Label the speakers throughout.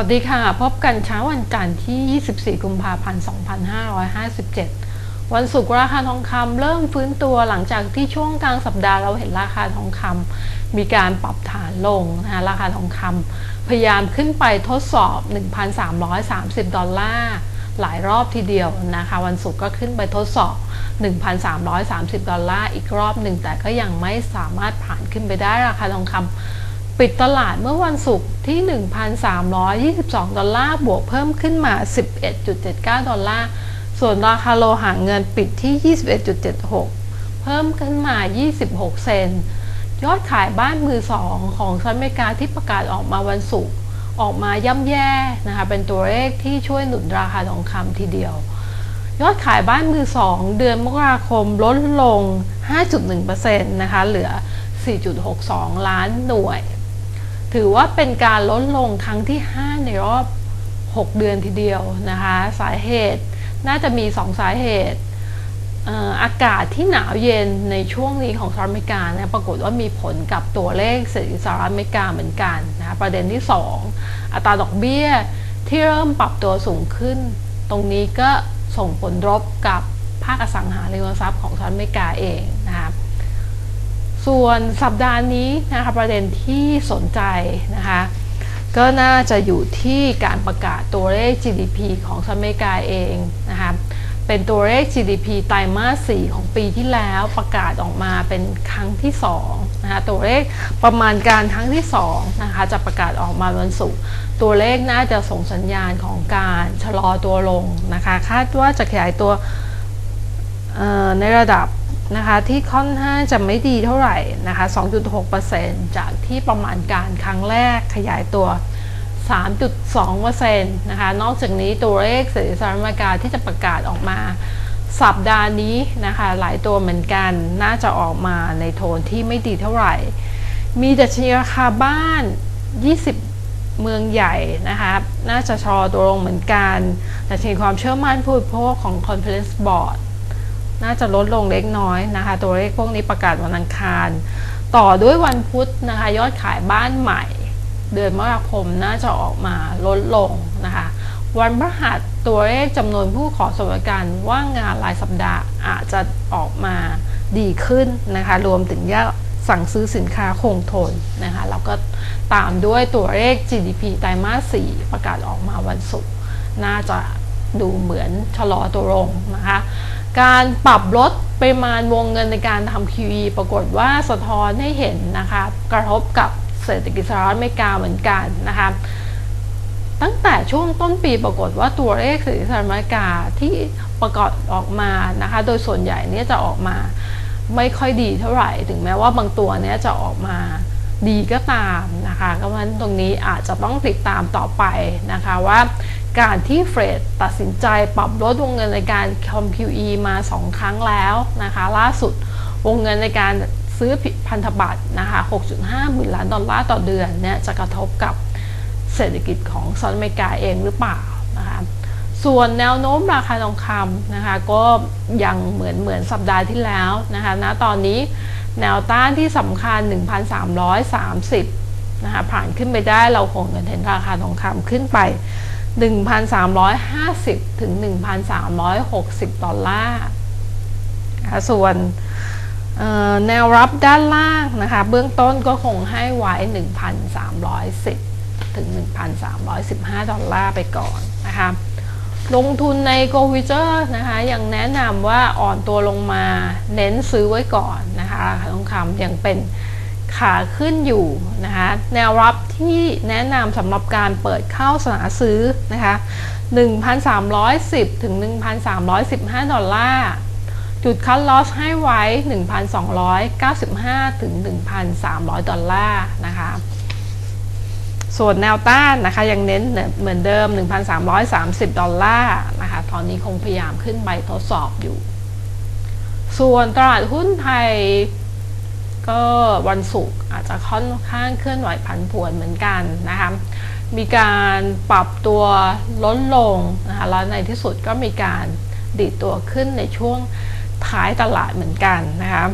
Speaker 1: วัสดีค่ะ พบกันเช้าวันจันทร์ที่ 24 กุมภาพันธ์ 2557 วันศุกร์ราคาทองคำเริ่มฟื้นตัวหลังจากที่ช่วงกลางสัปดาห์เราเห็นราคาทองคำมีการปรับฐานลงนะคะราคาทองคำพยายามขึ้นไปทดสอบ 1,330 ดอลลาร์หลายรอบทีเดียวนะคะ วันศุกร์ก็ขึ้นไปทดสอบ 1,330 ดอลลาร์อีกรอบหนึ่งแต่ก็ยังไม่สามารถผ่านขึ้นไปได้ราคาทองคำ ปิดตลาดเมื่อวันศุกร์ที่ 1,322 ดอลลาร์ บวกเพิ่มขึ้นมา 11.79 ดอลลาร์ ส่วนราคาโลหะเงินปิดที่ 21.76 เพิ่มขึ้นมา 26 เซน ยอดขายบ้านมือสองของสหรัฐอเมริกาที่ประกาศออกมาวันศุกร์ออกมาย่ำแย่นะคะ เป็นตัวเลขที่ช่วยหนุนราคาทองคำทีเดียว ยอดขายบ้านมือสองเดือนมกราคมลดลง 5.1%นะคะ เหลือ 4.62 ล้านหน่วย ถือว่าเป็นการลดลงครั้งที่ 5 ในรอบ 6 เดือนทีเดียวนะคะ สาเหตุน่าจะมี 2 สาเหตุอากาศที่หนาวเย็นในช่วงนี้ของสหรัฐอเมริกานะปรากฏว่ามีผลกับตัวเลขเศรษฐกิจสหรัฐอเมริกาเหมือนกันนะคะประเด็นที่ 2 อัตราดอกเบี้ยที่เริ่มปรับตัวสูงขึ้น ตรงนี้ก็ส่งผลลบกับภาคอสังหาริมทรัพย์ของสหรัฐอเมริกาเอง ส่วนสัปดาห์นี้นะคะประเด็นที่สนใจนะคะก็น่าจะอยู่ที่การประกาศตัวเลข GDP ของสหรัฐอเมริกาเองนะคะเป็นตัวเลข GDP ไตรมาส 4 ของปีที่แล้วประกาศออกมาเป็นครั้งที่2นะคะตัวเลขประมาณการครั้งที่2นะคะจะประกาศออกมาวันศุกร์ตัวเลขน่าจะส่งสัญญาณของการชะลอตัวลงนะคะคาดว่าจะขยายตัวในระดับ นะคะที่ค่อนข้างจะไม่ดีเท่าไหร่นะคะ 2.6%จากที่ประมาณการครั้งแรกขยายตัว 3.2%นะคะ นอกจากนี้ตัวเลขเศรษฐกิจสหรัฐอเมริกาที่จะประกาศออกมา สัปดาห์นี้นะคะ หลายตัวเหมือนกันน่าจะออกมาในโทนที่ไม่ดีเท่าไหร่ มีดัชนีราคาบ้าน 20 เมืองใหญ่นะคะน่าจะชอตัวลงเหมือนกันดัชนีความเชื่อมั่นผู้บริโภคของ Conference Board น่าจะลดลงเล็กน้อยนะคะ ตัวเลขพวกนี้ประกาศวันอังคาร ต่อด้วยวันพุธนะคะ ยอดขายบ้านใหม่ เดือนมกราคมน่าจะออกมาลดลงนะคะ วันพฤหัสตัวเลขจำนวนผู้ขอสวัสดิการว่างงานรายสัปดาห์อาจจะออกมาดีขึ้นนะคะ รวมถึงยอดสั่งซื้อสินค้าคงทนนะคะแล้วก็ตามด้วยตัวเลข GDP ไตรมาส 4 ประกาศออกมาวันศุกร์น่าจะดูเหมือนชะลอตัวลงนะคะ การปรับลดปริมาณวงเงินในการทำ QE ปรากฏว่าสะท้อนให้เห็นนะคะ กระทบกับเศรษฐกิจสหรัฐอเมริกาเหมือนกันนะคะตั้งแต่ช่วงต้นปีปรากฏว่าตัวเลขเศรษฐกิจสหรัฐอเมริกาที่ประกอบออกมานะคะ โดยส่วนใหญ่เนี่ยจะออกมาไม่ค่อยดีเท่าไหร่ ถึงแม้ว่าบางตัวเนี่ยจะออกมาดีก็ตามนะคะก็เพราะฉะนั้นตรงนี้อาจจะต้องติดตามต่อไปนะคะว่า การที่เฟดตัดสินใจปรับลดวงเงินในการคอม QE มา 2 ครั้งแล้วนะคะ ล่าสุดวงเงินในการซื้อพันธบัตรนะคะ 6.5 หมื่นล้านดอลลาร์ต่อเดือนเนี่ยจะกระทบกับเศรษฐกิจของสหรัฐอเมริกาเองหรือเปล่านะคะส่วนแนวโน้มราคาทองคำนะคะก็ยังเหมือนเหมือนสัปดาห์ที่แล้วนะคะณตอนนี้แนวต้านที่สำคัญ 1,330นะคะผ่านขึ้นไปได้เราคงเห็นราคาทองคำขึ้นไป 1,350 ถึง 1,360 ดอลลาร์นะคะส่วนแนวรับด้านล่างนะคะ เบื้องต้นก็คงให้ไว้ 1,310 ถึง 1,315 ดอลลาร์ไปก่อนนะคะลงทุนใน g o v i g e r นะคะยังแนะนำว่าอ่อนตัวลงมาเน้นซื้อไว้ก่อนนะคะราคาทองคำยังเป็น ขาขึ้นอยู่นะคะแนวรับที่แนะนำสำหรับการเปิดเข้าสนาซื้อนะคะ1,310 ถึง 1,315 ดอลลาร์ จุดคัดลอสให้ไว้ 1,295 ถึง 1,300 ดอลลาร์นะคะส่วนแนวต้านนะคะยังเน้นเหมือนเดิม 1,330 ดอลลาร์นะคะตอนนี้คงพยายามขึ้นไปทดสอบอยู่ ส่วนตลาดหุ้นไทย ก็วันศุกร์อาจจะค่อนข้างเคลื่อนไหวผันผวนเหมือนกันนะคะมีการปรับตัวลดลงนะคะแล้วในที่สุดก็มีการดีดตัวขึ้นในช่วงท้ายตลาดเหมือนกันนะคะ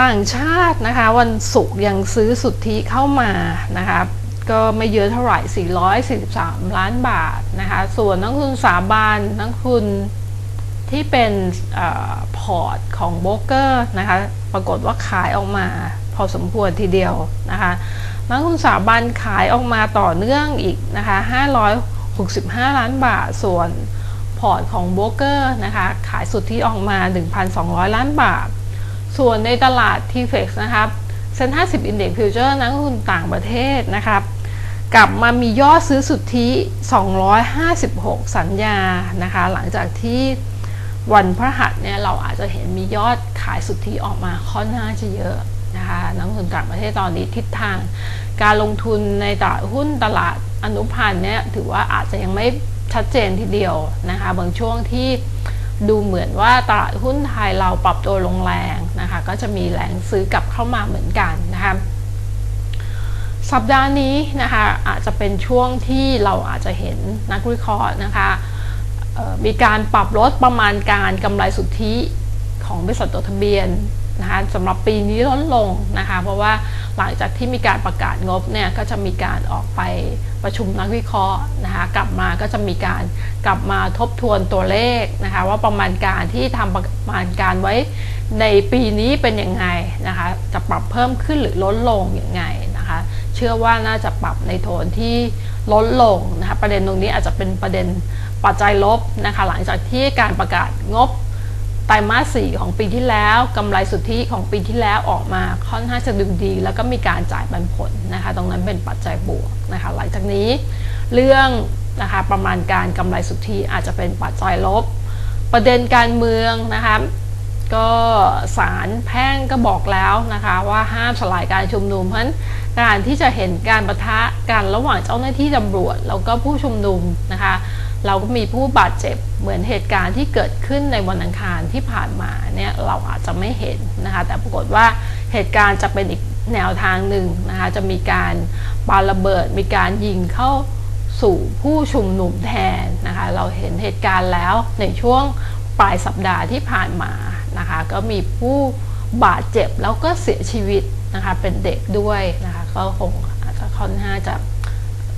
Speaker 1: ต่างชาตินะคะวันศุกร์ยังซื้อสุทธิเข้ามานะคะก็ไม่เยอะเท่าไหร่ 443 ล้านบาทนะคะส่วนนักลงทุนสาบานนักลงทุน ที่เป็นอพอร์ตของโบรกเกอร์นะคะปรากฏว่าขายออกมาพอสมควรทีเดียวนะคะนักลงทุนสถาบันขายออกมาต่อเนื่องอีกนะคะ565 ล้านบาทส่วนพอร์ตของโบรกเกอร์นะคะขายสุดทธิออกมา 1,200 ล้านบาท ส่วนในตลาด TFX นะครับเซ็น50 Index Future นักลงทุนต่างประเทศนะครับกลับมามียอดซื้อสุทธิ 256 สัญญานะคะหลังจากที่ วันพฤหัสเนี่ยเราอาจจะเห็นมียอดขายสุทธิออกมาค่อนข้างจะเยอะนะคะนักลงทุนต่างประเทศตอนนี้ทิศทาง การลงทุนในตลาดหุ้นตลาดอนุพันธ์เนี่ยถือว่าอาจจะยังไม่ชัดเจนทีเดียวนะคะบางช่วงที่ดูเหมือนว่าตลาดหุ้นไทยเราปรับตัวลงแรงนะคะก็จะมีแรงซื้อกลับเข้ามาเหมือนกันนะคะสัปดาห์นี้นะคะอาจจะเป็นช่วงที่เราอาจจะเห็นนักวิเคราะห์นะคะ มีการปรับลดประมาณการกำไรสุทธิของบริษัทจดทะเบียนนะคะสำหรับปีนี้ลดลงนะคะ เพราะว่าหลังจากที่มีการประกาศงบเนี่ยก็จะมีการออกไปประชุมนักวิเคราะห์นะคะกลับมาก็จะมีการกลับมาทบทวนตัวเลขนะคะว่าประมาณการที่ทำประมาณการไว้ในปีนี้เป็นยังไงนะคะจะปรับเพิ่มขึ้นหรือลดลงยังไงนะคะเชื่อว่าน่าจะปรับในโทนที่ลดลงนะคะประเด็นตรงนี้อาจจะเป็นประเด็น ปัจจัยลบนะคะหลังจากที่การประกาศงบไตรมาสสี่ของปีที่แล้วกำไรสุทธิของปีที่แล้วออกมาค่อนข้างจะดูดี แล้วก็มีการจ่ายปันผลนะคะตรงนั้นเป็นปัจจัยบวกนะคะหลังจากนี้เรื่องนะคะประมาณการกำไรสุทธิอาจจะเป็นปัจจัยลบ ประเด็นการเมืองนะคะก็ศาลแพ่งก็บอกแล้วนะคะว่าห้ามสลายการชุมนุมเพราะการที่จะเห็นการประทะกันระหว่างเจ้าหน้าที่ตำรวจ แล้วก็ผู้ชุมนุมนะคะ เราก็มีผู้บาดเจ็บเหมือนเหตุการณ์ที่เกิดขึ้นในวันอังคารที่ผ่านมาเนี่ยเราอาจจะไม่เห็นนะคะแต่ปรากฏว่าเหตุการณ์จะเป็นอีกแนวทางหนึ่งนะคะจะมีการปาระเบิด มีการยิงเข้าสู่ผู้ชุมนุมแทนนะคะเราเห็นเหตุการณ์แล้วในช่วงปลายสัปดาห์ที่ผ่านมานะคะก็มีผู้บาดเจ็บแล้วก็เสียชีวิตนะคะเป็นเด็กด้วยนะคะก็คงอาจจะค่อนข้างจะ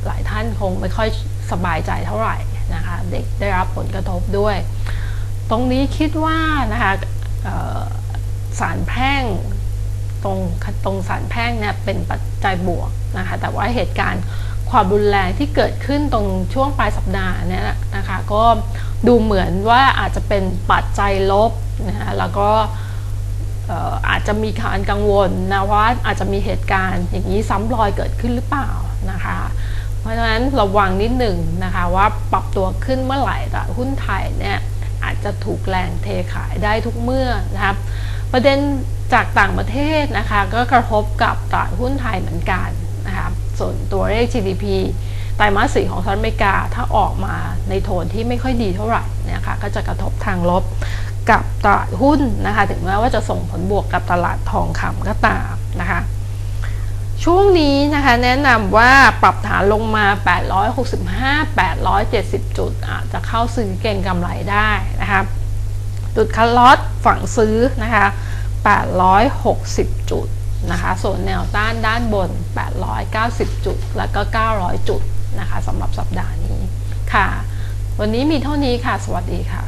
Speaker 1: หลายท่านคงไม่ค่อยสบายใจเท่าไหร่ นะคะเด็กได้รับผลกระทบด้วย ตรงนี้คิดว่านะคะสารแพ่งตรงตรงสารแพ่งเนี่ยเป็นปัจจัยบวกนะคะแต่ว่าเหตุการณ์ความรุนแรงที่เกิดขึ้นตรงช่วงปลายสัปดาห์เนี่ยนะคะก็ดูเหมือนว่าอาจจะเป็นปัจจัยลบนะคะแล้วก็อาจจะมีการกังวลนะว่าอาจจะมีเหตุการณ์อย่างนี้ซ้ำรอยเกิดขึ้นหรือเปล่านะคะ เพราะฉะนั้นระวังนิดหนึ่งนะคะว่าปรับตัวขึ้นเมื่อไหร่ตลาดหุ้นไทยเนี่ยอาจจะถูกแรงเทขายได้ทุกเมื่อนะครับประเด็นจากต่างประเทศนะคะก็กระทบกับตลาดหุ้นไทยเหมือนกันนะคะส่วนตัวเลข GDP ไตรมาสสี่ของสหรัฐอเมริกาถ้าออกมาในโทนที่ไม่ค่อยดีเท่าไหร่นะคะก็จะกระทบทางลบกับตลาดหุ้นนะคะถึงแม้ว่าจะส่งผลบวกกับตลาดทองคำก็ตามนะคะ ช่วงนี้นะคะแนะนำว่าปรับฐานลงมา 865 870 จุด อาจจะเข้าซื้อเก่งกำไรได้นะคะจุดคัลลอตฝั่งซื้อนะคะ 860 จุดนะคะส่วนแนวต้านด้านบน 890 จุด แล้วก็ 900 จุดนะคะสำหรับสัปดาห์นี้ค่ะ วันนี้มีเท่านี้ค่ะ สวัสดีค่ะ